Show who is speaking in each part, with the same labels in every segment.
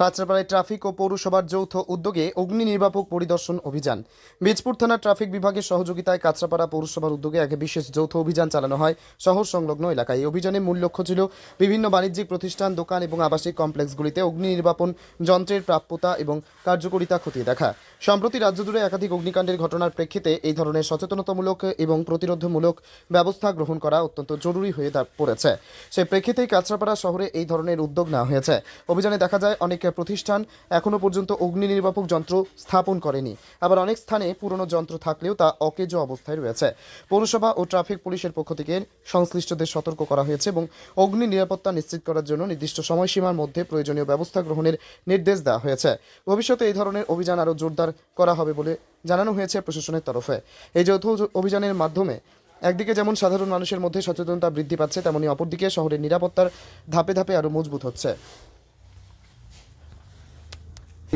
Speaker 1: কাঁচরাপাড়ায় traffic ও পৌরসভার যৌথ উদ্যোগে অগ্নি নির্বাপক পরিদর্শন অভিযান। বীজপুর থানার ট্রাফিক বিভাগের সহযোগিতায় কাঁচরাপাড়া পৌরসভার উদ্যোগে এক বিশেষ যৌথ অভিযান চালানো হয় শহর সংলগ্ন এলাকায়। এই অভিযানের মূল লক্ষ্য ছিল বিভিন্ন বাণিজ্যিক প্রতিষ্ঠান, দোকান এবং আবাসিক কমপ্লেক্সগুলিতে অগ্নি নির্বাপন যন্ত্রের প্রাপ্যতা এবং কার্যকারিতা খতিয়ে দেখা। সম্প্রতি রাজ্য জুড়ে একাধিক অগ্নিকাণ্ডের ঘটনার প্রেক্ষিতে এই ধরনের সচেতনতামূলক এবং প্রতিরোধমূলক ব্যবস্থা গ্রহণ করা অত্যন্ত জরুরি হয়ে পড়েছে। সেই প্রেক্ষিতেই কাঁচরাপাড়া শহরে এই ধরনের উদ্যোগ নেওয়া হয়েছে। অভিযানে দেখা যায়, অনেক প্রতিষ্ঠান এখনও পর্যন্ত অগ্নি নির্বাপক যন্ত্র স্থাপন করেনি। আবার অনেক স্থানে পুরনো যন্ত্র থাকলেও তা অকেজো অবস্থায় রয়েছে। পৌরসভা ও ট্রাফিক পুলিশের পক্ষ থেকে সংশ্লিষ্টদের সতর্ক করা হয়েছে এবং অগ্নি নিরাপত্তা নিশ্চিত করার জন্য নির্দিষ্ট সময়সীমার মধ্যে প্রয়োজনীয় ব্যবস্থা গ্রহণের নির্দেশ দেওয়া হয়েছে। ভবিষ্যতে এই ধরনের অভিযান আরও জোরদার করা হবে বলে জানানো হয়েছে প্রশাসনের তরফে। এই যৌথ অভিযানের মাধ্যমে একদিকে যেমন সাধারণ মানুষের মধ্যে সচেতনতা বৃদ্ধি পাচ্ছে, তেমনি অপরদিকে শহরের নিরাপত্তার ধাপে ধাপে আরও মজবুত হচ্ছে।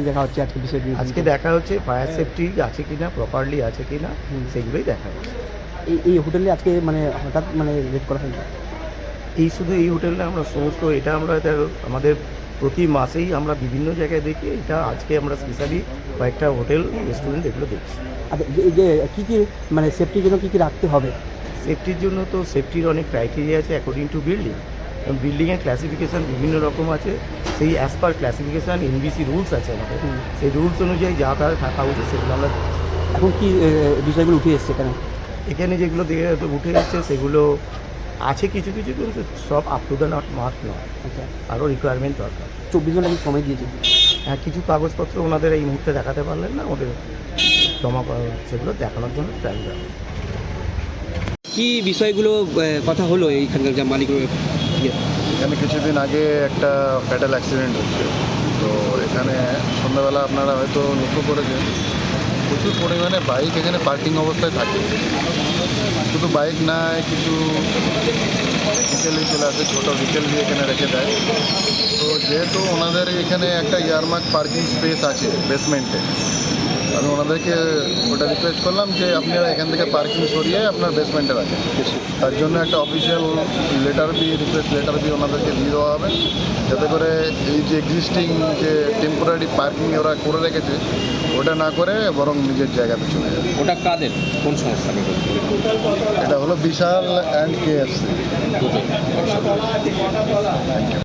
Speaker 2: দেখা হচ্ছে আজকে বিশেষ
Speaker 3: আজকে দেখা হচ্ছে ফায়ার সেফটি আছে কিনা প্রপারলি আছে কিনা সেগুলোই দেখা হচ্ছে।
Speaker 2: এই এই হোটেলে আজকে মানে হঠাৎ মানে রেড করা হয়েছে?
Speaker 3: এই শুধু এই হোটেলে আমরা সমস্ত এটা আমরা আমাদের প্রতি মাসেই আমরা বিভিন্ন জায়গায় দেখি এটা আজকে আমরা স্পেশালি কয়েকটা হোটেল রেস্টুরেন্ট এগুলো দেখছি।
Speaker 2: আচ্ছা যে কী কী মানে সেফটির জন্য কী কী রাখতে হবে?
Speaker 3: সেফটির জন্য তো সেফটির অনেক ক্রাইটেরিয়া আছে অ্যাকর্ডিং টু বিল্ডিং বিল্ডিংয়ের ক্লাসিফিকেশান বিভিন্ন রকম আছে। সেই as per classification NBC rules আছে আমাদের। সেই রুলস অনুযায়ী যা তার থাকা উচিত সেগুলো আমরা
Speaker 2: এখন কি বিষয়গুলো উঠে এসছে এখানে?
Speaker 3: এখানে যেগুলো দেখে উঠে এসছে সেগুলো আছে কিছু কিছু কিন্তু সব up to the not mark নয়।
Speaker 2: আচ্ছা।
Speaker 3: আরও রিকোয়ারমেন্ট দরকার।
Speaker 2: চব্বিশ ঘণ্টা কি সময় দিয়েছি।
Speaker 3: হ্যাঁ কিছু কাগজপত্র ওনাদের এই মুহূর্তে দেখাতে পারলেন না ওদের জমা করা সেগুলো দেখানোর জন্য ট্রাই যাবে
Speaker 2: কি বিষয়গুলো কথা হলো এইখানকার যা মালিক
Speaker 4: এখানে কিছুদিন আগে একটা ফ্যাটাল অ্যাক্সিডেন্ট হচ্ছে তো এখানে সন্ধ্যাবেলা আপনারা হয়তো লক্ষ্য করেছেন, প্রচুর পরিমাণে বাইক এখানে পার্কিং অবস্থায় থাকে। শুধু বাইক নাই কিছু বিকেলেই চলে আসে, ছোটো বিকেল দিয়ে এখানে রেখে দেয়। তো যেহেতু ওনাদের এখানে একটা ইয়ারমার্ক পার্কিং স্পেস আছে বেসমেন্টে আমি ওনাদেরকে ওটা রিকোয়েস্ট করলাম যে আপনারা এখান থেকে পার্কিং সরিয়ে আপনার বেসমেন্টে রাখেন। তার জন্য একটা অফিসিয়াল লেটার বি রিকোয়েস্ট লেটার বি ওনাদেরকে দিয়ে দেওয়া হবে। যাতে করে এই যে এক্সিস্টিং যে টেম্পোরারি পার্কিং ওরা করে রেখেছে ওটা না করে বরং নিজের জায়গাতে চলে যাবে
Speaker 5: ওটা কাদের? কোন সংস্থা
Speaker 4: এটা হলো বিশাল অ্যান্ড কেএফসি